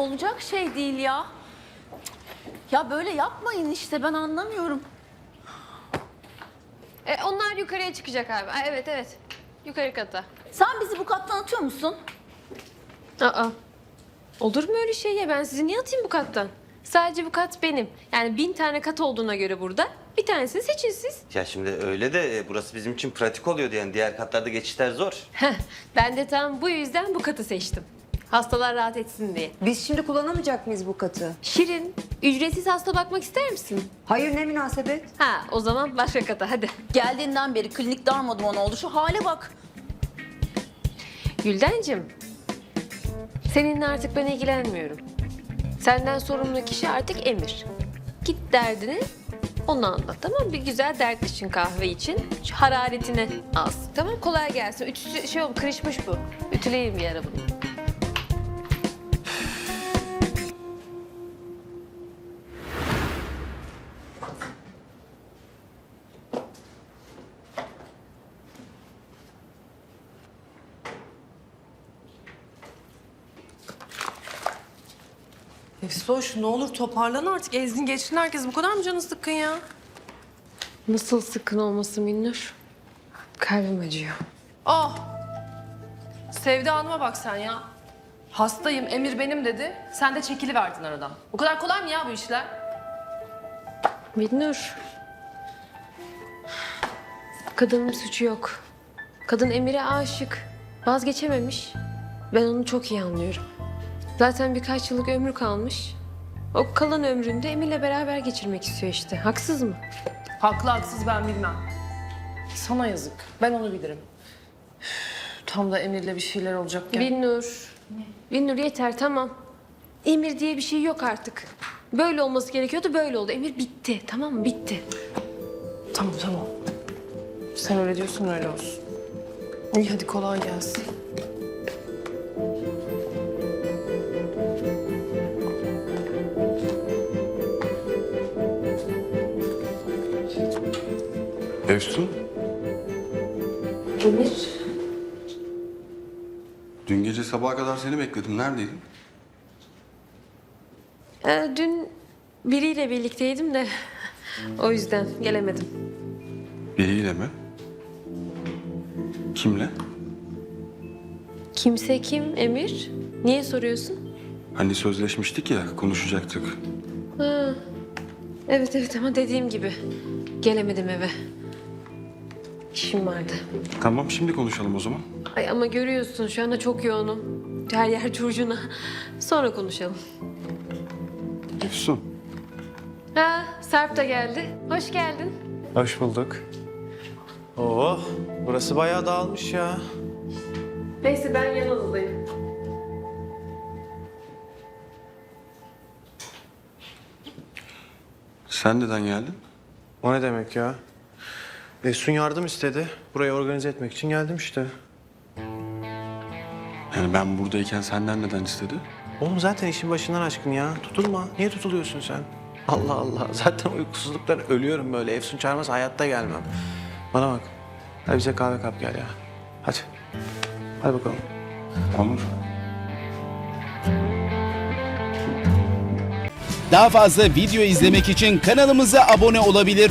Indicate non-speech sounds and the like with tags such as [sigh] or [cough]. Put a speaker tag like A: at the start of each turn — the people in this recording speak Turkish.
A: Olacak şey değil ya. Ya böyle yapmayın işte ben anlamıyorum.
B: E, onlar yukarıya çıkacak abi. Ay, evet evet. Yukarı kata.
A: Sen bizi bu kattan atıyor musun?
B: Aa. Olur mu öyle şey ya? Ben sizi niye atayım bu kattan? Sadece bu kat benim. Yani bin tane kat olduğuna göre burada bir tanesini seçin siz.
C: Ya şimdi öyle de e, burası bizim için pratik oluyordu yani diğer katlarda geçişler zor.
B: Ben de tam bu yüzden bu katı seçtim. Hastalar rahat etsin diye.
D: Biz şimdi kullanamayacak mıyız bu katı?
B: Şirin, ücretsiz hasta bakmak ister misin?
D: Hayır ne münasebet?
B: Ha, o zaman başka kata hadi.
A: Geldiğinden beri klinik darmadağın oldu. Şu hale bak.
B: Güldencim, seninle artık ben ilgilenmiyorum. Senden sorumlu kişi artık Emir. Git derdini ona anlat tamam mı? Bir güzel dert için kahve için Şu hararetini az. Tamam kolay gelsin. Ütüsü şey oldu kırışmış bu. Ütüleyin bir ara bunu.
E: Efsoş ne olur toparlan artık. Ezdin geçtin herkes. Bu kadar mı canı sıkkın ya?
B: Nasıl sıkın olması Minnur? Kalbim acıyor.
E: Ah! Sevda Hanım'a bak sen ya. Hastayım, Emir benim dedi. Sen de çekiliverdin aradan. Bu kadar kolay mı ya bu işler?
B: Minnur. Kadının suçu yok. Kadın Emir'e aşık. Vazgeçememiş. Ben onu çok iyi anlıyorum. Zaten birkaç yıllık ömrü kalmış. O kalan ömründe Emir'le beraber geçirmek istiyor işte. Haksız mı?
E: Haklı haksız ben bilmem. Sana yazık. Ben onu bilirim. Tam da Emir'le bir şeyler olacakken.
B: Binnur. Binnur yeter tamam. Emir diye bir şey yok artık. Böyle olması gerekiyordu böyle oldu. Emir bitti tamam mı? Bitti.
E: Tamam tamam. Sen öyle diyorsun öyle olsun. İyi hadi kolay gelsin.
F: Efsun,
B: Emir.
F: dün gece sabaha kadar seni bekledim. Neredeydin?
B: Ee, dün biriyle birlikteydim de o yüzden gelemedim.
F: Biriyle mi? Kimle?
B: Kimse kim Emir? Niye soruyorsun?
F: Hani sözleşmiştik ya, konuşacaktık.
B: Ha. Evet evet ama dediğim gibi gelemedim eve. İşim vardı.
F: Tamam, şimdi konuşalım o zaman.
B: Ay ama görüyorsun şu anda çok yoğunum. Her yer curcuna. Sonra konuşalım.
F: Efsun,
B: Ha, Sarp da geldi. Hoş geldin.
G: Hoş bulduk. Oo, burası bayağı dağılmış ya.
B: Neyse ben yan odadayım.
F: sen neden geldin?
G: O ne demek ya? Efsun yardım istedi. Burayı organize etmek için geldim işte.
F: Yani ben buradayken senden neden istedi?
G: Oğlum zaten işin başından aşkın ya. Tutulma. Niye tutuluyorsun sen? Allah Allah. [laughs] Zaten uykusuzluktan ölüyorum böyle. Efsun çağırmaz hayatta gelmem. Bana bak. Hadi bize kahve kap gel ya. Hadi. Hadi bakalım.
F: Onur.
H: Daha fazla video izlemek için kanalımıza abone olabilir.